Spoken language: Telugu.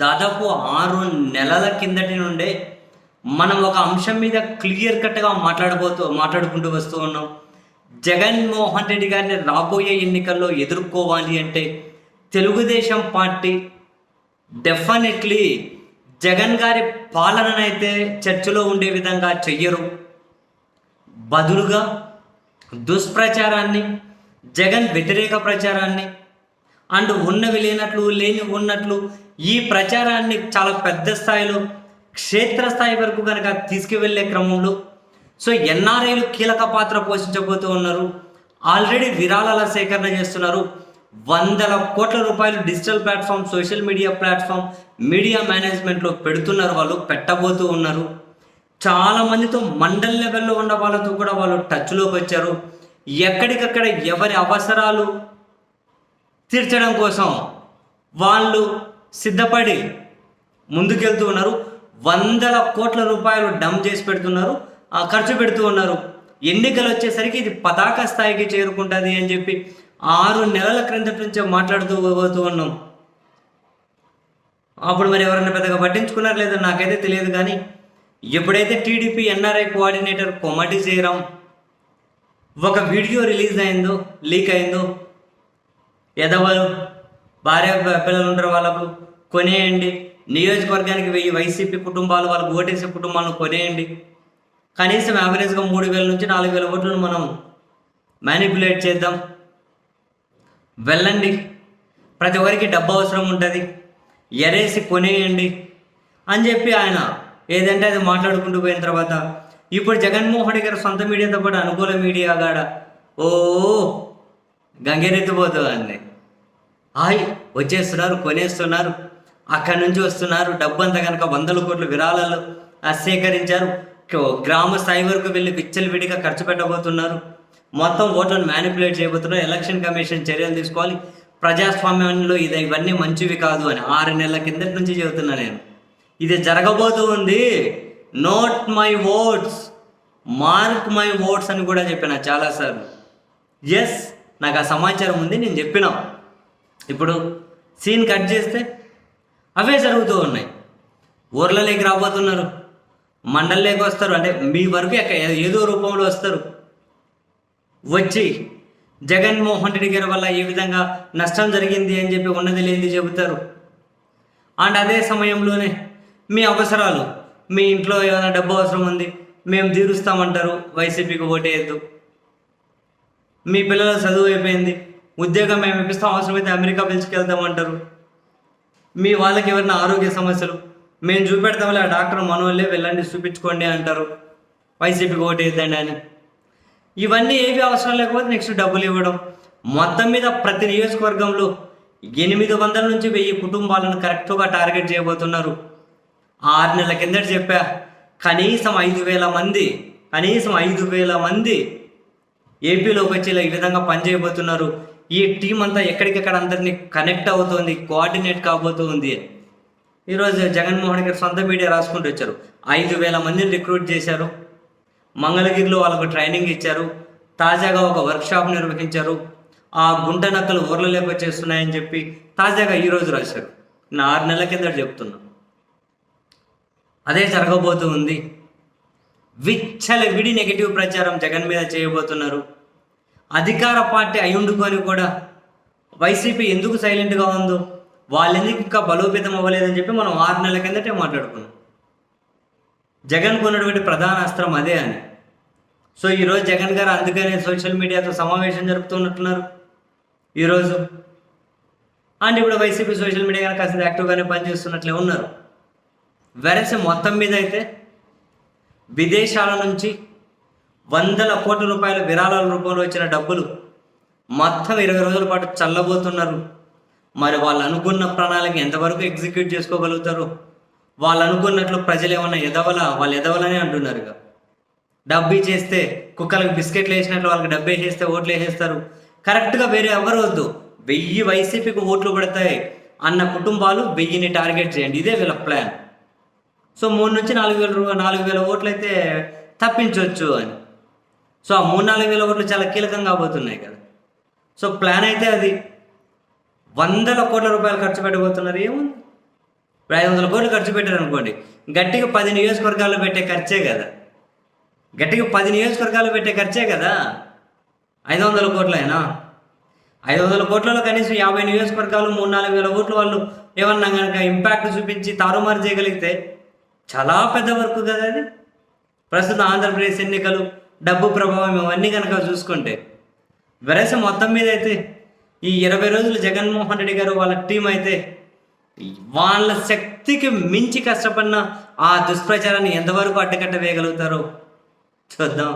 దాదాపు ఆరు నెలల కిందటి నుండే మనం ఒక అంశం మీద క్లియర్ కట్గా మాట్లాడబోతూ మాట్లాడుకుంటూ వస్తూ ఉన్నాం. జగన్మోహన్ రెడ్డి గారిని రాబోయే ఎన్నికల్లో ఎదుర్కోవాలి అంటే తెలుగుదేశం పార్టీ డెఫినెట్లీ జగన్ గారి పాలననైతే చర్చలో ఉండే విధంగా చెయ్యరు. బదులుగా దుష్ప్రచారాన్ని జగన్ వ్యతిరేక ప్రచారాన్ని అండ్ ఉన్నవి లేనట్లు లేని ఉన్నట్లు ఈ ప్రచారాన్ని చాలా పెద్ద స్థాయిలో క్షేత్రస్థాయి వరకు కనుక తీసుకువెళ్ళే క్రమంలో సో ఎన్ఆర్ఐలు కీలక పాత్ర పోషించబోతూ ఉన్నారు. ఆల్రెడీ విరాళాల సేకరణ చేస్తున్నారు. వందల కోట్ల రూపాయలు digital platform social media platform media మేనేజ్మెంట్లో పెడుతున్నారు వాళ్ళు పెట్టబోతూ ఉన్నారు. చాలా మందితో మండల్ లెవెల్లో ఉన్న వాళ్ళతో కూడా వాళ్ళు టచ్లోకి వచ్చారు ఎక్కడికక్కడ ఎవరి అవసరాలు తీర్చడం కోసం వాళ్ళు సిద్ధపడి ముందుకెళ్తూ ఉన్నారు. వందల కోట్ల రూపాయలు డమ్ చేసి పెడుతున్నారు. ఆ ఖర్చు పెడుతూ ఉన్నారు. ఎన్నికలు వచ్చేసరికి ఇది పతాక స్థాయికి చేరుకుంటుంది అని చెప్పి ఆరు నెలల క్రిందట నుంచే మాట్లాడుతూ పోతూ ఉన్నాం. అప్పుడు మరి ఎవరైనా పెద్దగా పట్టించుకున్నారు లేదో నాకైతే తెలియదు కానీ ఎప్పుడైతే TDP NRI coordinator Komati Jayaram ఒక వీడియో రిలీజ్ అయిందో లీక్ అయిందో ఎదవలు భార్య పిల్లలు ఉంటారు వాళ్ళకు. కొనేయండి. నియోజకవర్గానికి వెయ్యి వైసీపీ కుటుంబాలు వాళ్ళకు ఓటేసే కుటుంబాలను కొనేయండి. కనీసం యావరేజ్గా మూడు వేల నుంచి నాలుగు వేల ఓట్లను మనం మ్యానిపులేట్ చేద్దాం. వెళ్ళండి. ప్రతి ఒక్కరికి డబ్బు అవసరం ఉంటుంది. ఎరేసి కొనేయండి అని చెప్పి ఆయన ఏదంటే అది మాట్లాడుకుంటూ పోయిన తర్వాత ఇప్పుడు జగన్మోహన్ రెడ్డి గారు సొంత మీడియాతో పాటు అనుకూల మీడియా గాడ? ఓ గంగెరెత్తిపోతుందండి హాయ్ వచ్చేస్తున్నారు కొనేస్తున్నారు అక్కడి నుంచి వస్తున్నారు డబ్బంతా కనుక వందల కోట్ల విరాళాలు సేకరించారు గ్రామ స్థాయి వరకు వెళ్ళి విచ్చలవిడిగా ఖర్చు పెట్టబోతున్నారు. మొత్తం ఓట్లను మ్యానిపులేట్ చేయబోతున్నారు ఎలక్షన్ కమిషన్ చర్యలు తీసుకోవాలి ప్రజాస్వామ్యంలో ఇది ఇవన్నీ మంచివి కాదు అని ఆరు నెలల కిందటి నుంచి చెబుతున్నా నేను. ఇది జరగబోతూ ఉంది. Note my words mark my words అని కూడా చెప్పిన చాలాసార్లు. ఎస్ నాకు ఆ సమాచారం ఉంది నేను చెప్పినా. ఇప్పుడు సీన్ కట్ చేస్తే అవే జరుగుతూ ఉన్నాయి. ఊర్లలోకి రాబోతున్నారు. మండలంలోకి వస్తారు. అంటే మీ వరకు ఎక్కడ ఏదో రూపంలో వస్తారు. వచ్చి జగన్మోహన్ రెడ్డి గారి వల్ల ఏ విధంగా నష్టం జరిగింది అని చెప్పి ఉన్నది లేనిది చెబుతారు. అండ్ అదే సమయంలోనే మీ అవసరాలు మీ ఇంట్లో ఏమైనా డబ్బు అవసరం ఉంది మేము తీరుస్తామంటారు. వైసీపీకి ఓటేయద్దు. మీ పిల్లల చదువు అయిపోయింది. ఉద్యోగం మేము ఇప్పిస్తాం అవసరమైతే అమెరికా పిలుచుకెళ్తామంటారు మీ వాళ్ళకి ఎవరైనా ఆరోగ్య సమస్యలు? మేము చూపెడతాంలే ఆ డాక్టర్ మనోళ్ళే వెళ్ళండి చూపించుకోండి అంటారు. వైసీపీకి ఓటేద్దండి అని. ఇవన్నీ ఏవి అవసరం లేకపోతే నెక్స్ట్ డబ్బులు ఇవ్వడం. మొత్తం మీద ప్రతి నియోజకవర్గంలో ఎనిమిది వందల నుంచి వెయ్యి కుటుంబాలను కరెక్ట్గా టార్గెట్ చేయబోతున్నారు. ఆరు నెలల కిందట చెప్పా కనీసం ఐదు వేల మంది కనీసం ఐదు వేల మంది ఏపీలోకి వచ్చి ఇలా ఈ విధంగా పనిచేయబోతున్నారు. ఈ టీం అంతా ఎక్కడికెక్కడ అందరినీ కనెక్ట్ అవుతోంది కోఆర్డినేట్ కాబోతుంది. ఈరోజు జగన్మోహన్ గారు సొంత మీడియా రాసుకుంటూ వచ్చారు. ఐదు వేల మందిని రిక్రూట్ చేశారు. మంగళగిరిలో వాళ్ళకు ట్రైనింగ్ ఇచ్చారు. తాజాగా ఒక వర్క్షాప్ నిర్వహించారు. ఆ గుంట నక్కలు ఊర్లలోకి వచ్చేస్తున్నాయని చెప్పి తాజాగా ఈరోజు రాశారు. నేను ఆరు నెలల కింద చెప్తున్నా. అదే జరగబోతూ ఉంది. విచ్చల విడి నెగిటివ్ ప్రచారం జగన్ మీద చేయబోతున్నారు. అధికార పార్టీ అయ్యుండుకొని కూడా వైసీపీ ఎందుకు సైలెంట్గా ఉందో వాళ్ళెందుకు ఇంకా బలోపేతం అవ్వలేదని చెప్పి మనం ఆరు నెలల కిందటే మాట్లాడుకున్నాం. జగన్ కొన్నటువంటి ప్రధాన అస్త్రం అదే అని. సో ఈరోజు జగన్ గారు అందుకనే సోషల్ మీడియాతో సమావేశం జరుపుతున్నట్టున్నారు. ఈరోజు అండ్ ఇప్పుడు వైసీపీ సోషల్ మీడియా కనుక కాస్త యాక్టివ్గానే పనిచేస్తున్నట్లే ఉన్నారు. వెరసి మొత్తం మీద అయితే విదేశాల నుంచి వందల కోట్ల రూపాయల విరాళాల రూపంలో వచ్చిన డబ్బులు మొత్తం ఇరవై రోజుల పాటు చల్లబోతున్నారు. మరి వాళ్ళు అనుకున్న ప్రణాళిక ఎంతవరకు ఎగ్జిక్యూట్ చేసుకోగలుగుతారు? వాళ్ళు అనుకున్నట్లు ప్రజలు ఏమన్నా ఎదవల? వాళ్ళు ఎదవలనే అంటున్నారు ఇక డబ్బు చేస్తే కుక్కలకు బిస్కెట్లు వేసినట్లు వాళ్ళకి డబ్బు వేసేస్తే ఓట్లు వేసేస్తారు. కరెక్ట్గా వేరే ఎవరు వద్దు. వెయ్యి వైసీపీకి ఓట్లు పడతాయి అన్న కుటుంబాలు వెయ్యిని టార్గెట్ చేయండి. ఇదే వీళ్ళ ప్లాన్. సో మూడు నుంచి నాలుగు వేల రూ- నాలుగు వేల ఓట్లు అయితే తప్పించవచ్చు అని. సో ఆ మూడు నాలుగు వేల ఓట్లు చాలా కీలకం కాబోతున్నాయి కదా. సో ప్లాన్ అయితే అది. వందల కోట్ల రూపాయలు ఖర్చు పెట్టబోతున్నారు. ఏముంది? ఇప్పుడు ఐదు వందల కోట్లు ఖర్చు పెట్టారు అనుకోండి. గట్టిగా పది నియోజకవర్గాల్లో పెట్టే ఖర్చే కదా. గట్టిగా పది నియోజకవర్గాలు పెట్టే ఖర్చే కదా. ఐదు వందల కోట్లైనా? ఐదు వందల కోట్లలో కనీసం యాభై నియోజకవర్గాలు మూడు నాలుగు వేల ఓట్లు వాళ్ళు ఏమన్నా కనుక ఇంపాక్ట్ చూపించి తారుమారు చేయగలిగితే చాలా పెద్ద వర్క్ కదా అది? ప్రస్తుతం ఆంధ్రప్రదేశ్ ఎన్నికలు డబ్బు ప్రభావం ఇవన్నీ కనుక చూసుకుంటే వెరస మొత్తం మీద అయితే ఈ ఇరవై రోజులు జగన్మోహన్ రెడ్డి గారు వాళ్ళ టీం అయితే వాళ్ళ శక్తికి మించి కష్టపడిన ఆ దుష్ప్రచారాన్ని ఎంతవరకు అడ్డుకట్ట వేయగలుగుతారో చూద్దాం.